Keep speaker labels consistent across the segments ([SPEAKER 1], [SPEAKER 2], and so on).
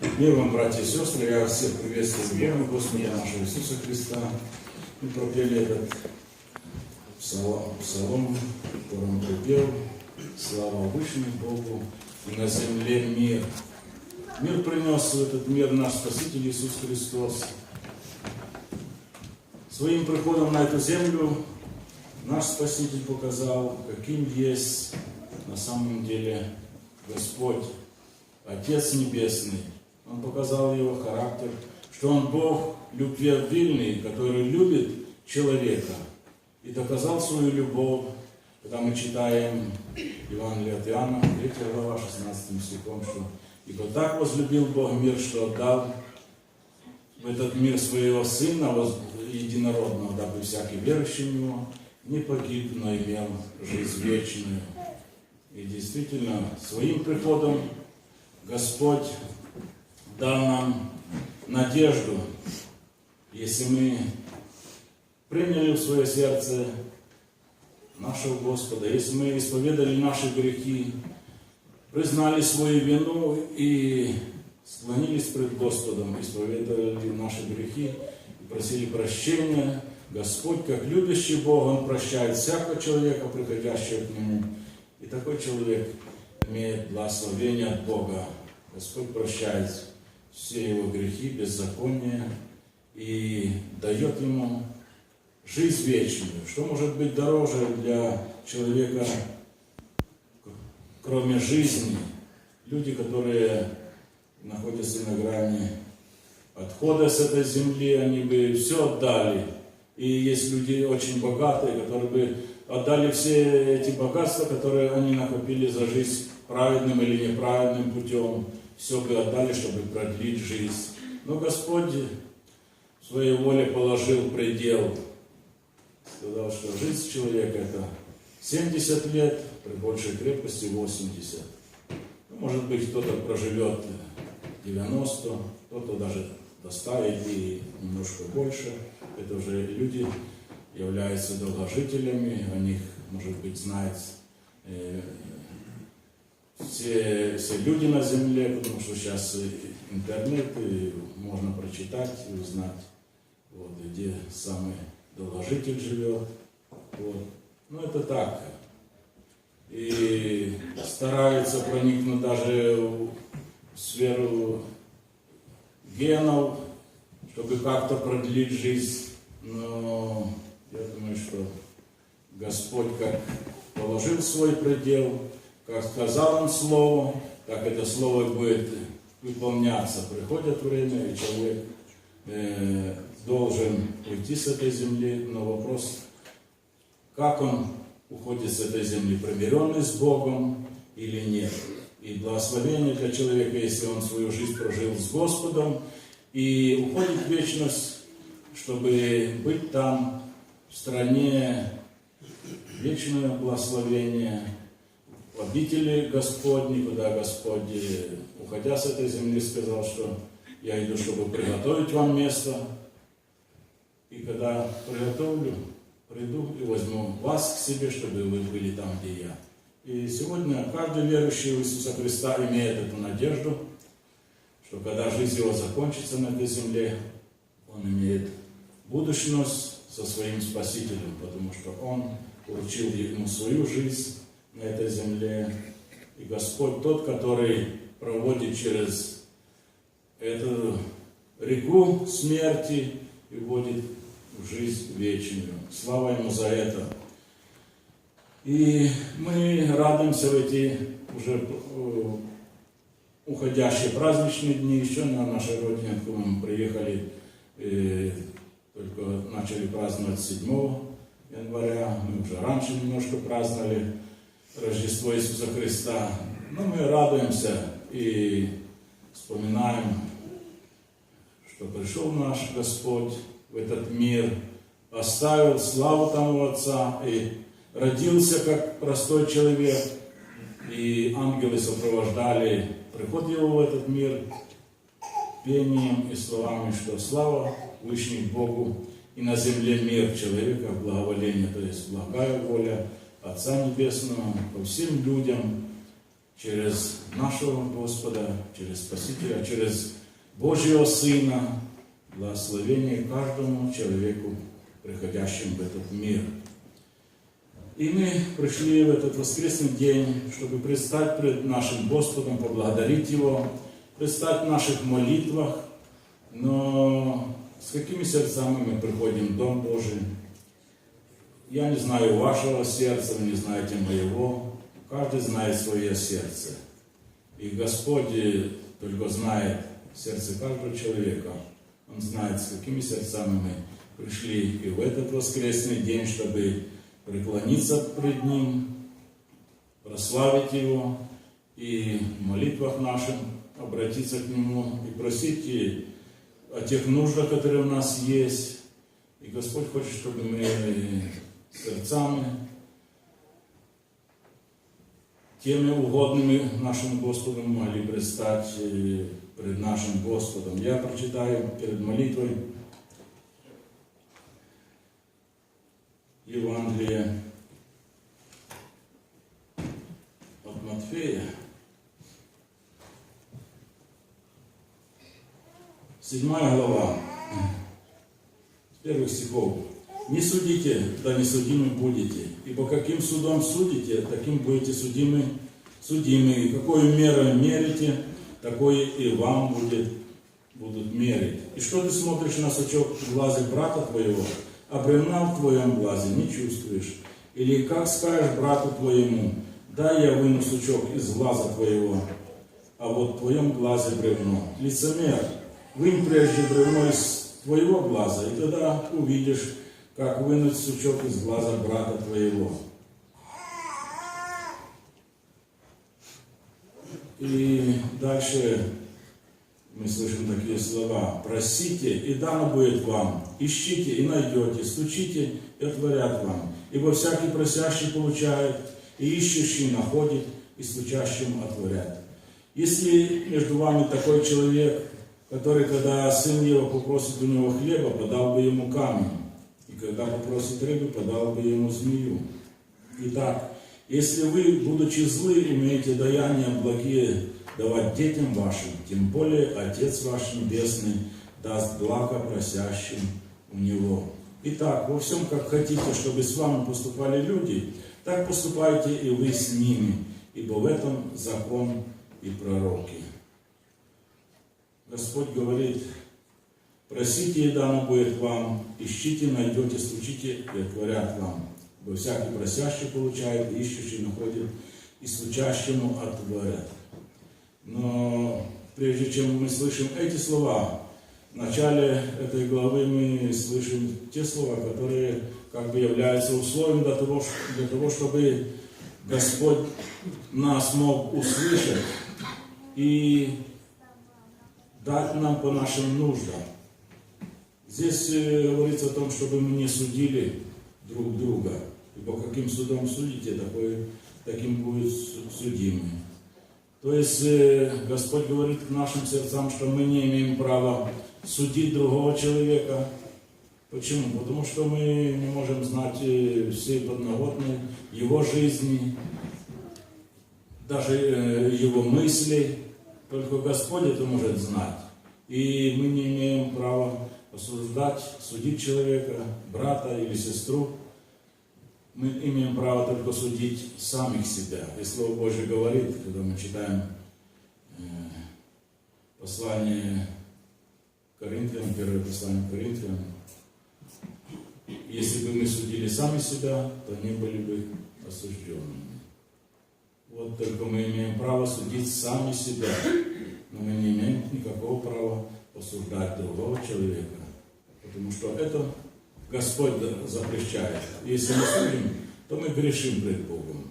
[SPEAKER 1] Мир вам, братья и сестры, я всех приветствую в имя Господа нашего Иисуса Христа. Мы пропели этот псалом, псалом в котором припел «Слава Вышнему Богу и на земле мир». Мир принес в этот мир наш Спаситель Иисус Христос. Своим приходом на эту землю наш Спаситель показал, каким есть на самом деле Господь, Отец Небесный. Он показал его характер, что он Бог любвеобильный, который любит человека. И доказал свою любовь, когда мы читаем Евангелие от Иоанна, 3 глава, 16 стихом, что «Ибо так возлюбил Бог мир, что отдал в этот мир своего Сына единородного, дабы всякий верующий в Него не погиб, но имел жизнь вечную». И действительно, своим приходом Господь дал нам надежду, если мы приняли в свое сердце нашего Господа, если мы исповедали наши грехи, признали свою вину и склонились пред Господом, исповедовали наши грехи и просили прощения, Господь, как любящий Бог, Он прощает всякого человека, приходящего к Нему. И такой человек имеет благословение от Бога. Господь прощает все его грехи, беззакония и дает ему жизнь вечную. Что может быть дороже для человека, кроме жизни? Люди, которые находятся на грани отхода с этой земли, они бы все отдали. И есть люди очень богатые, которые бы отдали все эти богатства, которые они накопили за жизнь праведным или неправедным путем все бы отдали, чтобы продлить жизнь. Но Господь в своей воле положил предел. Сказал, что жизнь человека это 70 лет, при большей крепости 80. Ну, может быть, кто-то проживет 90, кто-то даже до 100 и немножко больше. Это уже люди являются долгожителями, о них, может быть, знает э, все, все люди на земле, потому что сейчас интернет, и можно прочитать и узнать, вот, где самый долгожитель живет. Вот. Ну, это так. И стараются проникнуть даже в сферу генов, чтобы как-то продлить жизнь. Но я думаю, что Господь как положил свой предел, как сказал он слово, так это слово будет выполняться. Приходит время, и человек э, должен уйти с этой земли, но вопрос, как он уходит с этой земли, примиренный с Богом или нет. И благословение для человека, если он свою жизнь прожил с Господом и уходит в вечность, чтобы быть там, в стране, вечное благословение – в обители Господни, куда Господь, уходя с этой земли, сказал, что я иду, чтобы приготовить вам место. И когда приготовлю, приду и возьму вас к себе, чтобы вы были там, где я. И сегодня каждый верующий в Иисуса Христа имеет эту надежду, что когда жизнь его закончится на этой земле, он имеет будущность со своим Спасителем, потому что он уручил ему свою жизнь, на этой земле. И Господь тот, который проводит через эту реку смерти и вводит в жизнь вечную. Слава Ему за это. И мы радуемся в эти уже э, уходящие праздничные дни, еще на нашей родине, откуда мы приехали, и только начали праздновать 7 января, мы уже раньше немножко праздновали, Рождество Иисуса Христа. Но мы радуемся и вспоминаем, что пришел наш Господь в этот мир, оставил славу тому Отца и родился как простой человек, и ангелы сопровождали приход Его в этот мир пением и словами, что слава Вышних Богу и на земле мир человека, благоволение, то есть благая воля Отца Небесного, ко всем людям, через нашего Господа, через Спасителя, через Божьего Сына, благословение каждому человеку, приходящему в этот мир. И мы пришли в этот воскресный день, чтобы предстать пред нашим Господом, поблагодарить Его, предстать в наших молитвах, но с какими сердцами мы приходим в Дом Божий? Я не знаю вашего сердца, вы не знаете моего. Каждый знает свое сердце. И Господь только знает сердце каждого человека. Он знает, с какими сердцами мы пришли и в этот воскресный день, чтобы преклониться пред Ним, прославить Его и в молитвах нашим обратиться к Нему и просить о тех нуждах, которые у нас есть. И Господь хочет, чтобы мы сердцами, теми угодными нашим Господом могли предстать пред нашим Господом. Я прочитаю перед молитвой Евангелие от Матфея, седьмая глава, с первых стихов. «Не судите, да не судимы будете, и по каким судам судите, таким будете судимы, судимы, и какую меру мерите, такое и вам будет, будут мерить. И что ты смотришь на сучок в глазе брата твоего, а бревна в твоем глазе не чувствуешь. Или как скажешь брату твоему, дай я выну сучок из глаза твоего, а вот в твоем глазе бревно. Лицемер, вынь прежде бревно из твоего глаза, и тогда увидишь, как вынуть сучок из глаза брата твоего. И дальше мы слышим такие слова. Просите, и дано будет вам. Ищите, и найдете. Стучите, и отворят вам. Ибо всякий просящий получает, и ищущий находит, и стучащим отворят. Если между вами такой человек, который, когда сын его попросит у него хлеба, подал бы ему камень, когда попросит рыбы, подал бы ему змею. Итак, если вы, будучи злы, имеете даяния благие давать детям вашим, тем более Отец ваш Небесный даст благо просящим у Него. Итак, во всем, как хотите, чтобы с вами поступали люди, так поступайте и вы с ними, ибо в этом закон и пророки. Господь говорит, просите, и дано будет вам, ищите, найдете, стучите, и отворят вам. Ибо всякий просящий получает, ищущий находит, и стучащему отворят. Но прежде чем мы слышим эти слова, в начале этой главы мы слышим те слова, которые как бы являются условием для того, для того чтобы Господь нас мог услышать и дать нам по нашим нуждам. Здесь э, говорится о том, чтобы мы не судили друг друга. И по каким судам судите, такой, таким будет судимый. То есть э, Господь говорит к нашим сердцам, что мы не имеем права судить другого человека. Почему? Потому что мы не можем знать э, всей подноготной его жизни, даже его мыслей. Только Господь это может знать. И мы не имеем права осуждать, судить человека, брата или сестру мы имеем право только судить самих себя. И Слово Божье говорит, когда мы читаем э, послание Коринфянам, первое послание Коринфянам, если бы мы судили сами себя, то не были бы осужденными. Вот только мы имеем право судить сами себя, но мы не имеем никакого права осуждать другого человека, потому что это Господь запрещает. Если мы судим, то мы грешим пред Богом.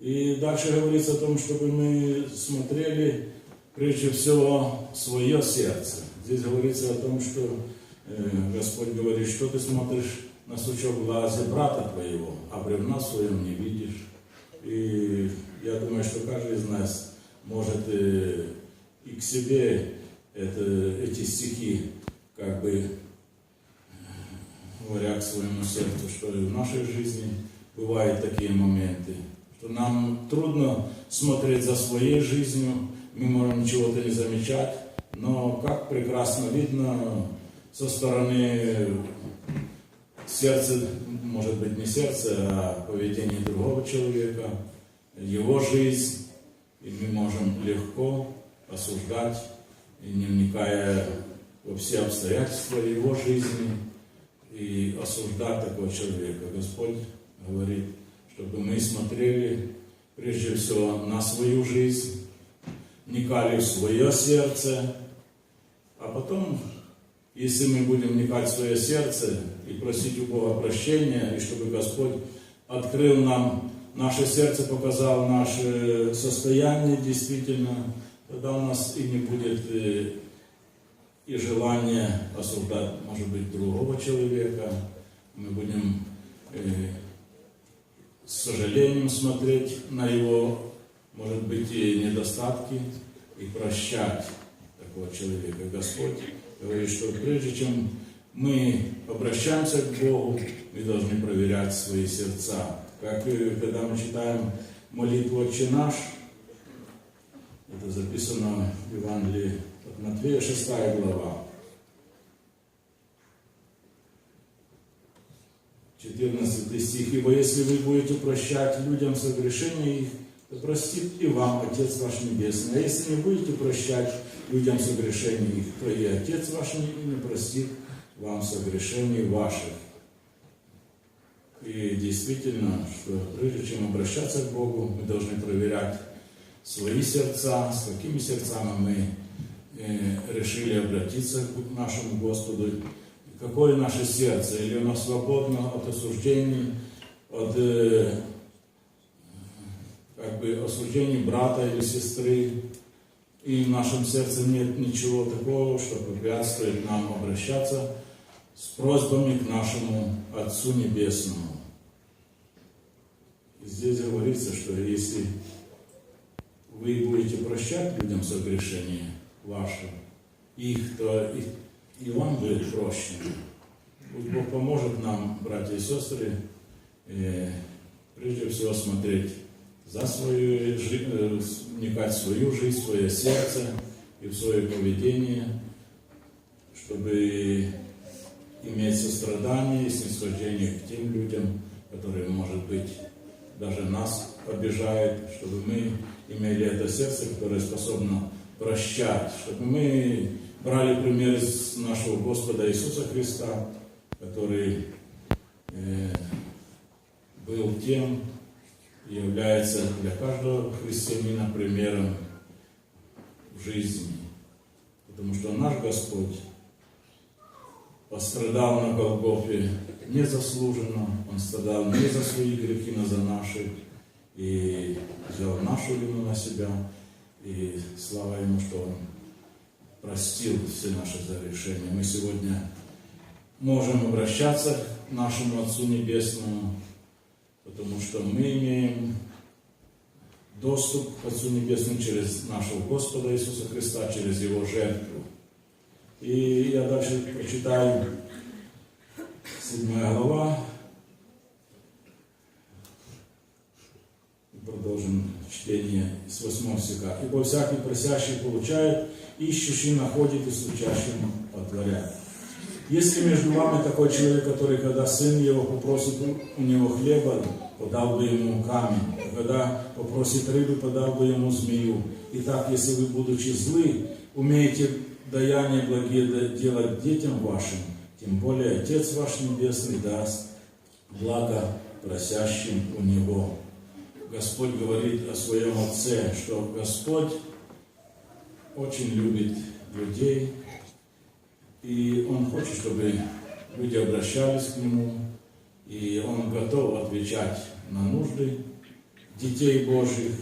[SPEAKER 1] И дальше говорится о том, чтобы мы смотрели прежде всего свое сердце. Здесь говорится о том, что э, Господь говорит, что ты смотришь на сучок глаза брата твоего, а бревна своем не видишь. И я думаю, что каждый из нас может э, и к себе это, эти стихи как бы говоря к своему сердцу, что и в нашей жизни бывают такие моменты, что нам трудно смотреть за своей жизнью, мы можем чего-то не замечать, но как прекрасно видно со стороны сердца, может быть не сердце, а поведение другого человека, его жизнь, и мы можем легко осуждать, и не вникая все обстоятельства его жизни, и осуждать такого человека. Господь говорит, чтобы мы смотрели прежде всего на свою жизнь, вникали в свое сердце, а потом, если мы будем вникать в свое сердце и просить у Бога прощения, и чтобы Господь открыл нам наше сердце, показал наше состояние действительно, тогда у нас и не будет э, и желания осуждать, может быть, другого человека. Мы будем э, с сожалением смотреть на его, может быть, и недостатки, и прощать такого человека. Господь говорит, что прежде чем мы обращаемся к Богу, мы должны проверять свои сердца. Как когда мы читаем молитву «Отче наш», это записано в Евангелии Матвея, 6 глава. 14 стих. «Ибо если вы будете прощать людям согрешения их, то простит и вам Отец ваш Небесный. А если не будете прощать людям согрешения их, то и Отец ваш не простит вам согрешений ваших». И действительно, что прежде чем обращаться к Богу, мы должны проверять свои сердца, с какими сердцами мы решили обратиться к нашему Господу, какое наше сердце, или оно свободно от осуждений, от э, как бы осуждений брата или сестры, и в нашем сердце нет ничего такого, что препятствует нам обращаться с просьбами к нашему Отцу Небесному. И здесь говорится, что если вы будете прощать людям согрешения ваши, их, то их и вам будет проще. Пусть Бог поможет нам, братья и сестры, э, прежде всего смотреть за свою жизнь, э, вникать в свою жизнь, в свое сердце и в свое поведение, чтобы иметь сострадание и снисхождение к тем людям, которые, может быть, даже нас обижают, чтобы мы имели это сердце, которое способно прощать, чтобы мы брали пример из нашего Господа Иисуса Христа, который э, был тем является для каждого христианина примером в жизни. Потому что наш Господь пострадал на Голгофе незаслуженно, Он страдал не за свои грехи, но за наши, и взял нашу вину на себя, и слава Ему, что Он простил все наши зарешения. Мы сегодня можем обращаться к нашему Отцу Небесному, потому что мы имеем доступ к Отцу Небесному через нашего Господа Иисуса Христа, через Его жертву. И я дальше прочитаю 7 глава, продолжим чтение с 8 стиха. «Ибо всякий просящий получает, ищущий находит и стучащим отворяет. Если между вами такой человек, который, когда сын его попросит у него хлеба, подал бы ему камень, а когда попросит рыбы, подал бы ему змею. Итак, если вы, будучи злы, умеете даяние благие делать детям вашим, тем более Отец ваш Небесный даст благо просящим у Него. Господь говорит о своем Отце, что Господь очень любит людей, и Он хочет, чтобы люди обращались к Нему, и Он готов отвечать на нужды детей Божьих,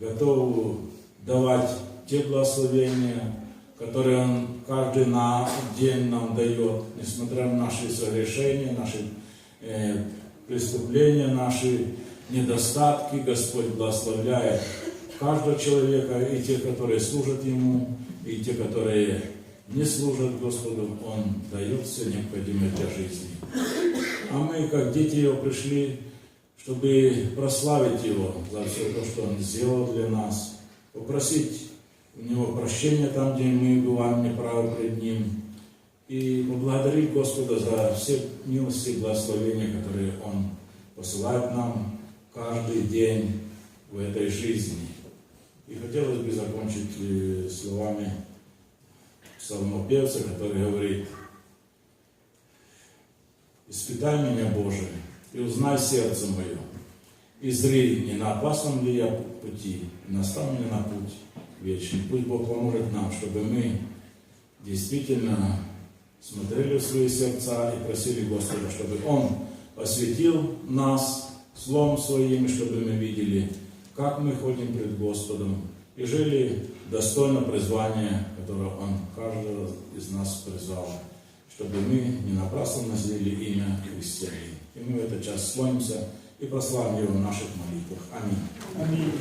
[SPEAKER 1] готов давать те благословения, которые Он каждый на день нам дает, несмотря на наши согрешения, наши э, преступления, наши недостатки, Господь благословляет каждого человека, и те, которые служат Ему, и те, которые не служат Господу, Он дает все необходимое для жизни. А мы, как дети Его, пришли, чтобы прославить Его за все то, что Он сделал для нас, попросить у Него прощения там, где мы бываем неправы пред Ним, и поблагодарить Господа за все милости и благословения, которые Он посылает нам каждый день в этой жизни. И хотелось бы закончить э, словами псалмопевца, который говорит, «Испытай меня, Боже, и узнай сердце мое, и зри, не на опасном ли я пути, и настал мне на путь вечный. Пусть Бог поможет нам, чтобы мы действительно смотрели в свои сердца и просили Господа, чтобы Он осветил нас Словом Своим, чтобы мы видели, как мы ходим пред Господом, и жили достойно призвания, которое Он каждого из нас призвал, чтобы мы не напрасно носили имя христианин. И мы в этот час слонимся и прославим Его в наших молитвах. Аминь.
[SPEAKER 2] Аминь.